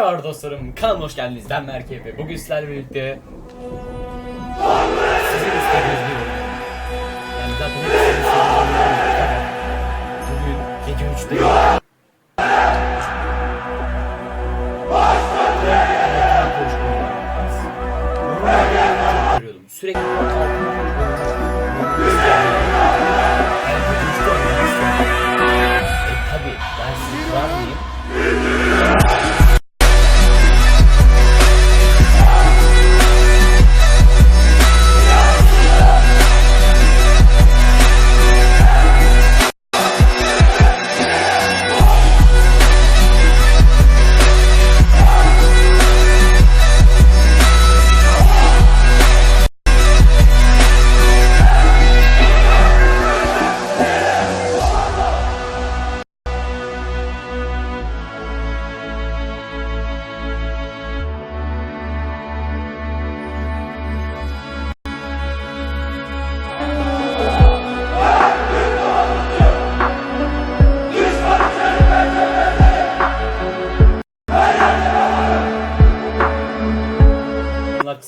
Merhaba dostlarım, kanalıma hoş geldiniz. Ben Merke ve bugün sizlerle birlikte sizin istediğiniz bir. Yani zaten hep sizin istediğiniz var. Bugün gece 3'te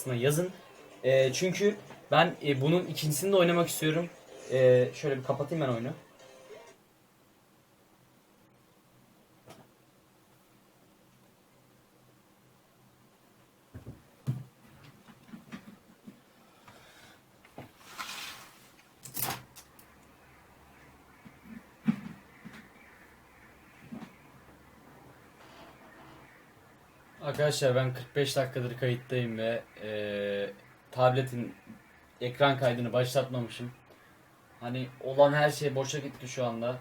kısmına yazın. Ee, çünkü ben e, bunun ikincisini de oynamak istiyorum. Ee, şöyle bir kapatayım ben oyunu. Arkadaşlar ben 45 dakikadır kayıttayım ve eee, tabletin ekran kaydını başlatmamışım. Hani olan her şey boşa gitti şu anda.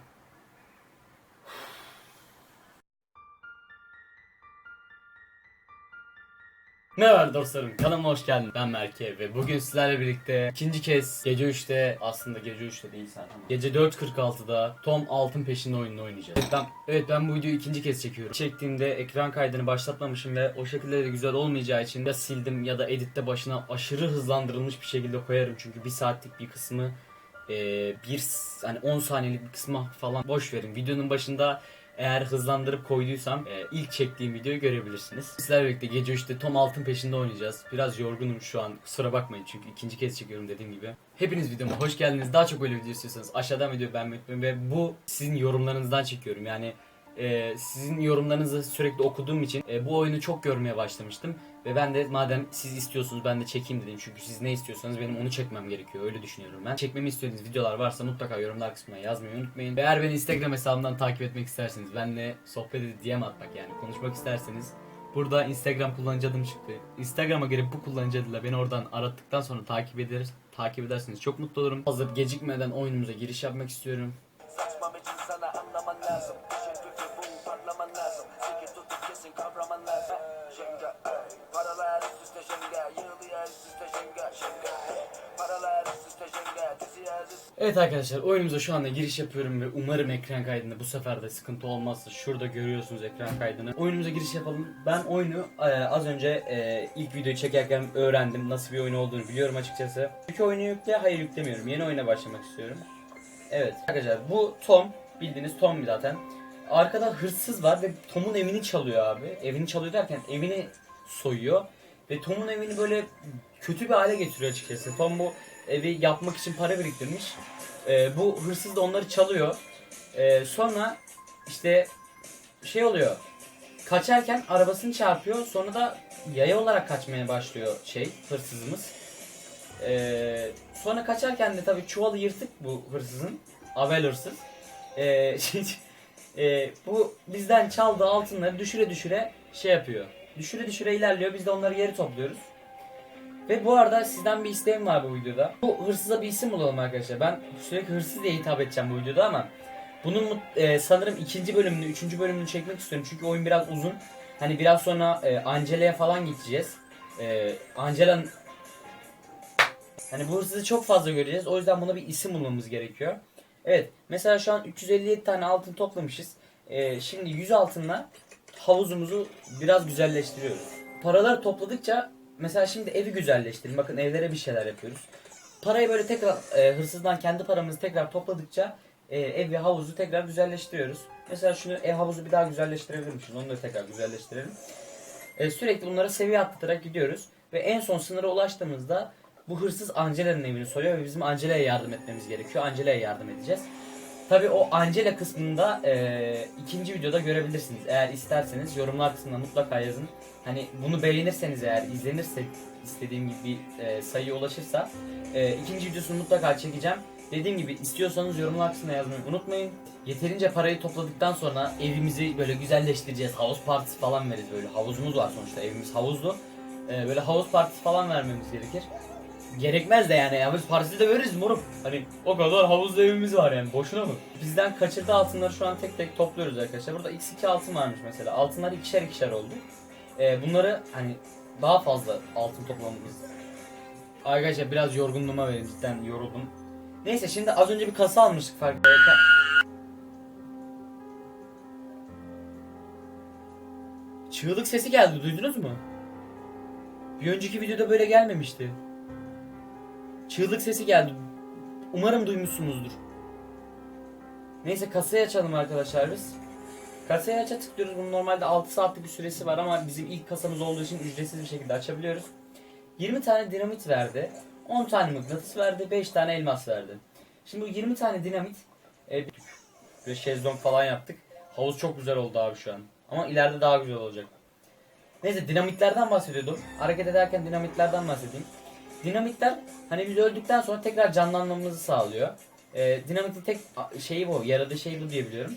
Merhaba dostlarım kanalıma hoş geldin ben Merke ve bugün sizlerle birlikte ikinci kez gece 3'te aslında gece 3'te değil zaten gece 4.46'da Tom Altın Peşinde oyununu oynayacağız. Evet ben, evet ben bu videoyu ikinci kez çekiyorum. Çektiğimde ekran kaydını başlatmamışım ve o şekilde de güzel olmayacağı için ya sildim ya da editte başına aşırı hızlandırılmış bir şekilde koyarım çünkü bir saatlik bir kısmı e, bir hani 10 saniyelik bir kısmı falan boş verin. Videonun başında eğer hızlandırıp koyduysam e, ilk çektiğim videoyu görebilirsiniz. Sizlerle birlikte gece 3'te Tom Altın peşinde oynayacağız. Biraz yorgunum şu an kusura bakmayın çünkü ikinci kez çekiyorum dediğim gibi. Hepiniz videoma hoş geldiniz. Daha çok böyle video istiyorsanız aşağıdan video beğenmeyi ve bu sizin yorumlarınızdan çekiyorum. Yani e, sizin yorumlarınızı sürekli okuduğum için e, bu oyunu çok görmeye başlamıştım. Ve ben de madem siz istiyorsunuz ben de çekeyim dedim. Çünkü siz ne istiyorsanız benim onu çekmem gerekiyor. Öyle düşünüyorum ben. Çekmemi istediğiniz videolar varsa mutlaka yorumlar kısmına yazmayı unutmayın. Ve eğer beni Instagram hesabımdan takip etmek isterseniz, benle sohbet edip DM atmak yani konuşmak isterseniz Burada Instagram kullanıcı adım çıktı. Instagram'a girip bu kullanıcı adıyla beni oradan arattıktan sonra takip ederiz. Takip ederseniz çok mutlu olurum. Hazır gecikmeden oyunumuza giriş yapmak istiyorum. Evet arkadaşlar oyunumuza şu anda giriş yapıyorum ve umarım ekran kaydında bu sefer de sıkıntı olmazsa şurada görüyorsunuz ekran kaydını. Oyunumuza giriş yapalım. Ben oyunu e, az önce e, ilk videoyu çekerken öğrendim. Nasıl bir oyun olduğunu biliyorum açıkçası. Peki oyunu yükle? Hayır yüklemiyorum. Yeni oyuna başlamak istiyorum. Evet arkadaşlar bu Tom. Bildiğiniz Tom zaten. Arkada hırsız var ve Tom'un evini çalıyor abi. Evini çalıyor derken evini soyuyor. Ve Tom'un evini böyle kötü bir hale getiriyor açıkçası. Tom bu evi yapmak için para biriktirmiş. Ee, bu hırsız da onları çalıyor. Ee, sonra işte şey oluyor. Kaçarken arabasını çarpıyor. Sonra da yaya olarak kaçmaya başlıyor şey hırsızımız. Ee, sonra kaçarken de tabii çuvalı yırtık bu hırsızın. Avel hırsız. Ee, şey, e, bu bizden çaldığı altınları düşüre düşüre şey yapıyor. Düşüre düşüre ilerliyor. Biz de onları geri topluyoruz. Ve bu arada sizden bir isteğim var bu videoda. Bu hırsıza bir isim bulalım arkadaşlar. Ben sürekli hırsız diye hitap edeceğim bu videoda ama bunun e, sanırım ikinci bölümünü, üçüncü bölümünü çekmek istiyorum. Çünkü oyun biraz uzun. Hani biraz sonra e, Angela'ya falan gideceğiz. E, Angela'nın Hani bu hırsızı çok fazla göreceğiz. O yüzden buna bir isim bulmamız gerekiyor. Evet. Mesela şu an 357 tane altın toplamışız. Ee, şimdi 100 altınla havuzumuzu biraz güzelleştiriyoruz. Paraları topladıkça mesela şimdi evi güzelleştirin. Bakın evlere bir şeyler yapıyoruz. Parayı böyle tekrar e, hırsızdan kendi paramızı tekrar topladıkça e, ev ve havuzu tekrar güzelleştiriyoruz. Mesela şunu ev havuzu bir daha güzelleştirebilirmişiz. Onu da tekrar güzelleştirelim. E, sürekli bunlara seviye atlatarak gidiyoruz. Ve en son sınıra ulaştığımızda bu hırsız Angela'nın evini soruyor ve bizim Angela'ya yardım etmemiz gerekiyor. Angela'ya yardım edeceğiz. Tabi o Angela kısmında e, ikinci videoda görebilirsiniz. Eğer isterseniz yorumlar kısmına mutlaka yazın. Hani bunu beğenirseniz eğer izlenirse istediğim gibi bir e, sayıya ulaşırsa e, ikinci videosunu mutlaka çekeceğim. Dediğim gibi istiyorsanız yorumlar kısmına yazmayı unutmayın. Yeterince parayı topladıktan sonra evimizi böyle güzelleştireceğiz. Havuz partisi falan veririz böyle. Havuzumuz var sonuçta evimiz havuzlu. E, böyle havuz partisi falan vermemiz gerekir. Gerekmez de yani ya biz partisi de veririz morum. Hani o kadar havuzlu evimiz var yani boşuna mı? Bizden kaçırdığı altınları şu an tek tek topluyoruz arkadaşlar. Burada x2 altın varmış mesela. Altınlar ikişer ikişer oldu. Ee, bunları hani daha fazla altın toplamamız. Arkadaşlar biraz yorgunluğuma verin cidden yoruldum. Neyse şimdi az önce bir kasa almıştık fark Çığlık sesi geldi duydunuz mu? Bir önceki videoda böyle gelmemişti. Çığlık sesi geldi. Umarım duymuşsunuzdur. Neyse kasayı açalım arkadaşlar biz. Kasayı aça tıklıyoruz. Bunun normalde 6 saatlik bir süresi var ama bizim ilk kasamız olduğu için ücretsiz bir şekilde açabiliyoruz. 20 tane dinamit verdi. 10 tane mıknatıs verdi. 5 tane elmas verdi. Şimdi bu 20 tane dinamit e, böyle şezlong falan yaptık. Havuz çok güzel oldu abi şu an. Ama ileride daha güzel olacak. Neyse dinamitlerden bahsediyordum. Hareket ederken dinamitlerden bahsedeyim. Dinamitler hani biz öldükten sonra tekrar canlanmamızı sağlıyor. Ee, dinamitin tek şeyi bu, yaradığı şey bu diye biliyorum.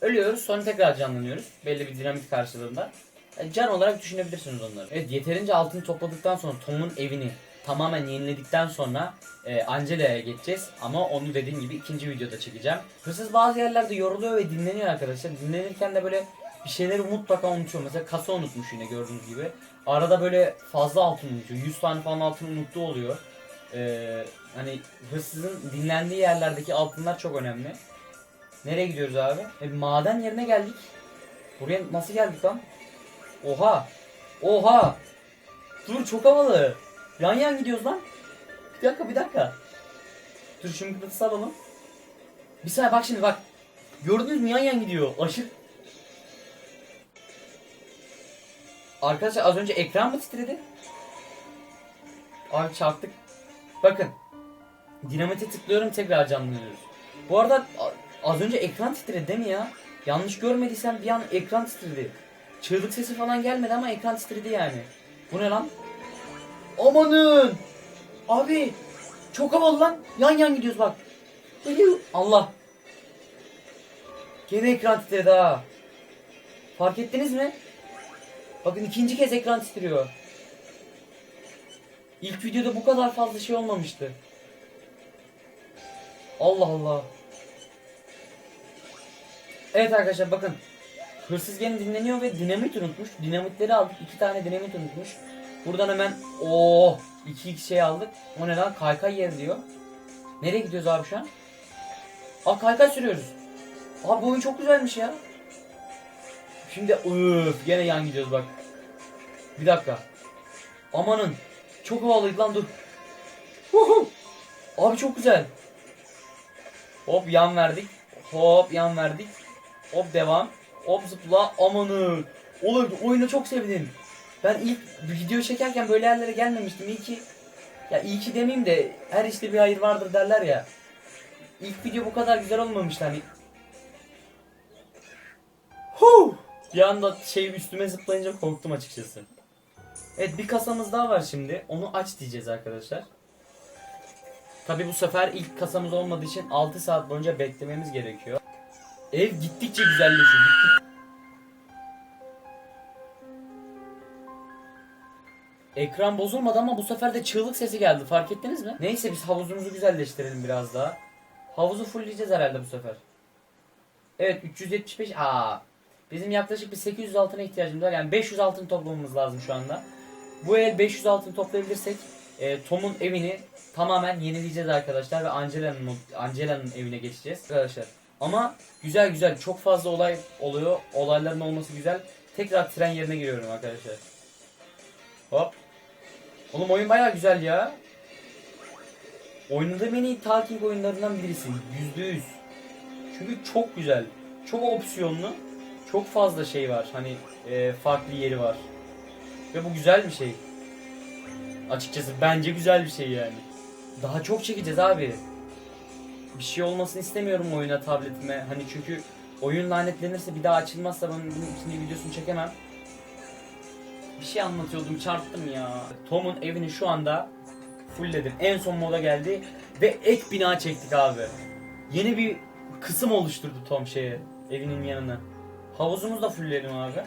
Ölüyoruz sonra tekrar canlanıyoruz belli bir dinamit karşılığında. Yani can olarak düşünebilirsiniz onları. Evet yeterince altın topladıktan sonra Tom'un evini tamamen yeniledikten sonra e, Angela'ya geçeceğiz. Ama onu dediğim gibi ikinci videoda çekeceğim. Hırsız bazı yerlerde yoruluyor ve dinleniyor arkadaşlar. Dinlenirken de böyle bir şeyleri mutlaka unutuyor. Mesela kasa unutmuş yine gördüğünüz gibi. Arada böyle fazla altın unutuyor. 100 tane falan altın unuttuğu oluyor. Ee, hani hırsızın dinlendiği yerlerdeki altınlar çok önemli. Nereye gidiyoruz abi? E, maden yerine geldik. Buraya nasıl geldik lan? Oha! Oha! Dur çok havalı. Yan yan gidiyoruz lan. Bir dakika bir dakika. Dur şu mıknatısı alalım. Bir saniye bak şimdi bak. Gördünüz mü yan yan gidiyor. Aşırı Arkadaşlar az önce ekran mı titredi? Abi çarptık. Bakın. Dinamite tıklıyorum tekrar canlanıyoruz. Bu arada az önce ekran titredi değil mi ya? Yanlış görmediysem bir an ekran titredi. Çığlık sesi falan gelmedi ama ekran titredi yani. Bu ne lan? Amanın! Abi! Çok havalı lan. Yan yan gidiyoruz bak. Allah. Gene ekran titredi ha. Fark ettiniz mi? Bakın ikinci kez ekran titriyor. İlk videoda bu kadar fazla şey olmamıştı. Allah Allah. Evet arkadaşlar bakın. Hırsız gene dinleniyor ve dinamit unutmuş. Dinamitleri aldık. iki tane dinamit unutmuş. Buradan hemen oh iki iki şey aldık. O ne lan kaykay yer diyor. Nereye gidiyoruz abi şu an? Aa kaykay sürüyoruz. Abi bu oyun çok güzelmiş ya. Şimdi öf gene yan gidiyoruz bak. Bir dakika. Amanın. Çok havalıydı lan dur. Huhu. Abi çok güzel. Hop yan verdik. Hop yan verdik. Hop devam. Hop zıpla. Amanın. Oğlum oyunu çok sevdim. Ben ilk video çekerken böyle yerlere gelmemiştim. İyi ki ya iyi ki demeyeyim de her işte bir hayır vardır derler ya. İlk video bu kadar güzel olmamıştı hani. Huh! Bir anda şey üstüme zıplayınca korktum açıkçası. Evet bir kasamız daha var şimdi. Onu aç diyeceğiz arkadaşlar. Tabi bu sefer ilk kasamız olmadığı için 6 saat boyunca beklememiz gerekiyor. Ev gittikçe güzelleşiyor. Gittik... Ekran bozulmadı ama bu sefer de çığlık sesi geldi. Fark ettiniz mi? Neyse biz havuzumuzu güzelleştirelim biraz daha. Havuzu fullleyeceğiz herhalde bu sefer. Evet 375. Aa. Bizim yaklaşık bir 800 altına ihtiyacımız var. Yani 500 altın toplamamız lazım şu anda. Bu eğer 500 altın toplayabilirsek e, Tom'un evini tamamen yenileyeceğiz arkadaşlar ve Angela'nın Angela'nın evine geçeceğiz arkadaşlar. Ama güzel güzel çok fazla olay oluyor. Olayların olması güzel. Tekrar tren yerine giriyorum arkadaşlar. Hop. Oğlum oyun baya güzel ya. Oynadığım en iyi talking oyunlarından birisi. Yüzde yüz. Çünkü çok güzel. Çok opsiyonlu. Çok fazla şey var. Hani e, farklı yeri var. Ve bu güzel bir şey. Açıkçası bence güzel bir şey yani. Daha çok çekeceğiz abi. Bir şey olmasını istemiyorum oyuna tabletime. Hani çünkü oyun lanetlenirse bir daha açılmazsa ben bunun ikinci videosunu çekemem. Bir şey anlatıyordum çarptım ya. Tom'un evini şu anda fullledim. En son moda geldi ve ek bina çektik abi. Yeni bir kısım oluşturdu Tom şeye evinin yanına. Havuzumuzu da fullledim abi.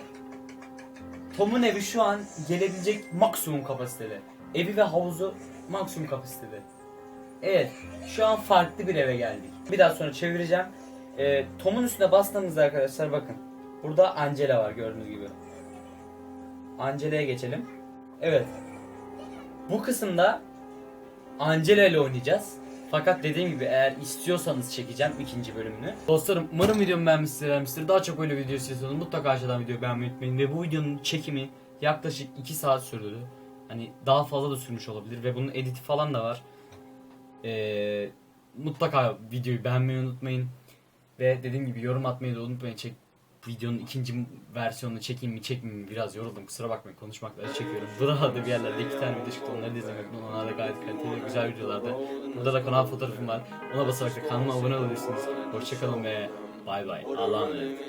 Tom'un evi şu an gelebilecek maksimum kapasitede. Evi ve havuzu maksimum kapasitede. Evet, şu an farklı bir eve geldik. Bir daha sonra çevireceğim. Ee, Tom'un üstüne bastığımızda arkadaşlar bakın. Burada Angela var gördüğünüz gibi. Angela'ya geçelim. Evet. Bu kısımda Angela ile oynayacağız. Fakat dediğim gibi eğer istiyorsanız çekeceğim ikinci bölümünü. Dostlarım umarım videomu beğenmişsiniz. beğenmişsinizdir. Daha çok böyle video istiyorsanız mutlaka aşağıdan videoyu beğenmeyi unutmayın. Ve bu videonun çekimi yaklaşık 2 saat sürdü. Hani daha fazla da sürmüş olabilir ve bunun editi falan da var. Ee, mutlaka videoyu beğenmeyi unutmayın. Ve dediğim gibi yorum atmayı da unutmayın. Çek, videonun ikinci versiyonunu çekeyim mi çekmeyeyim mi biraz yoruldum kusura bakmayın konuşmakla çekiyorum. Buralarda bir yerlerde iki tane video çıktı onları da izlemek onlar da gayet kaliteli güzel videolardı. Burada da kanal fotoğrafım var. Ona basarak da kanalıma abone olabilirsiniz. Hoşçakalın ve bay bay. Allah'a emanet.